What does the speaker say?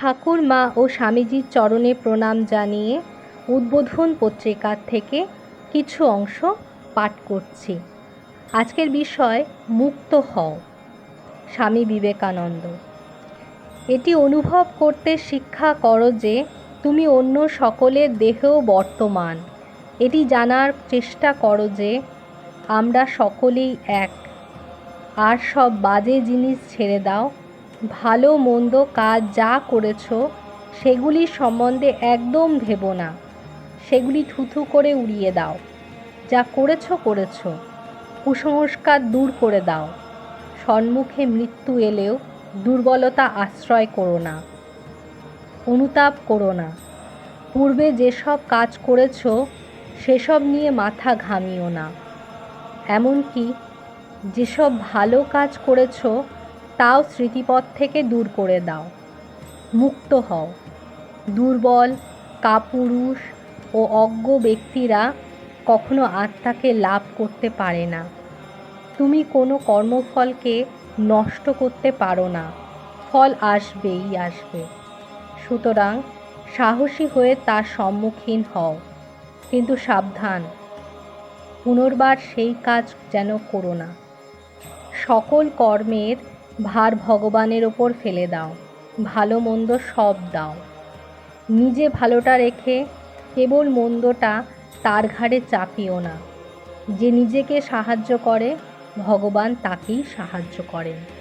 ঠাকুর মা ও স্বামীজির চরণে প্রণাম জানিয়ে উদ্বোধন পত্রিকার থেকে কিছু অংশ পাঠ করছি। আজকের বিষয়, মুক্ত হও। স্বামী বিবেকানন্দ, এটি অনুভব করতে শিক্ষা করো যে তুমি অন্য সকলের দেহেও বর্তমান। এটি জানার চেষ্টা করো যে আমরা সকলেই এক। আর সব বাজে জিনিস ছেড়ে দাও ভালো মন্দ কাজ যা করেছ, সেগুলি সম্বন্ধে একদম ভেবো না। সেগুলি থুথু করে উড়িয়ে দাও। যা করেছ করেছ। কুসংস্কার দূর করে দাও। সম্মুখে মৃত্যু এলেও দুর্বলতা আশ্রয় করো না। অনুতাপ করো না। পূর্বে যেসব কাজ করেছ, সেসব নিয়ে মাথা ঘামিও না। এমনকি যেসব ভালো কাজ করেছ তাও স্মৃতিপথ থেকে দূর করে দাও। মুক্ত হও। দুর্বল, কাপুরুষ ও অজ্ঞ ব্যক্তিরা কখনো আত্মাকে লাভ করতে পারে না। তুমি কোনো কর্মফলকে নষ্ট করতে পারো না। ফল আসবেই আসবে। সুতরাং সাহসী হয়ে তার সম্মুখীন হও। কিন্তু সাবধান। পুনর্বার সেই কাজ যেন করো না। সকল কর্মের ভার ভগবানের ওপর ফেলে দাও, ভালো মন্দ সব দাও। নিজে ভালোটা রেখে কেবল মন্দটা তার ঘাড়ে চাপিও না। যে নিজেকে সাহায্য করে, ভগবান তাকেই সাহায্য করেন।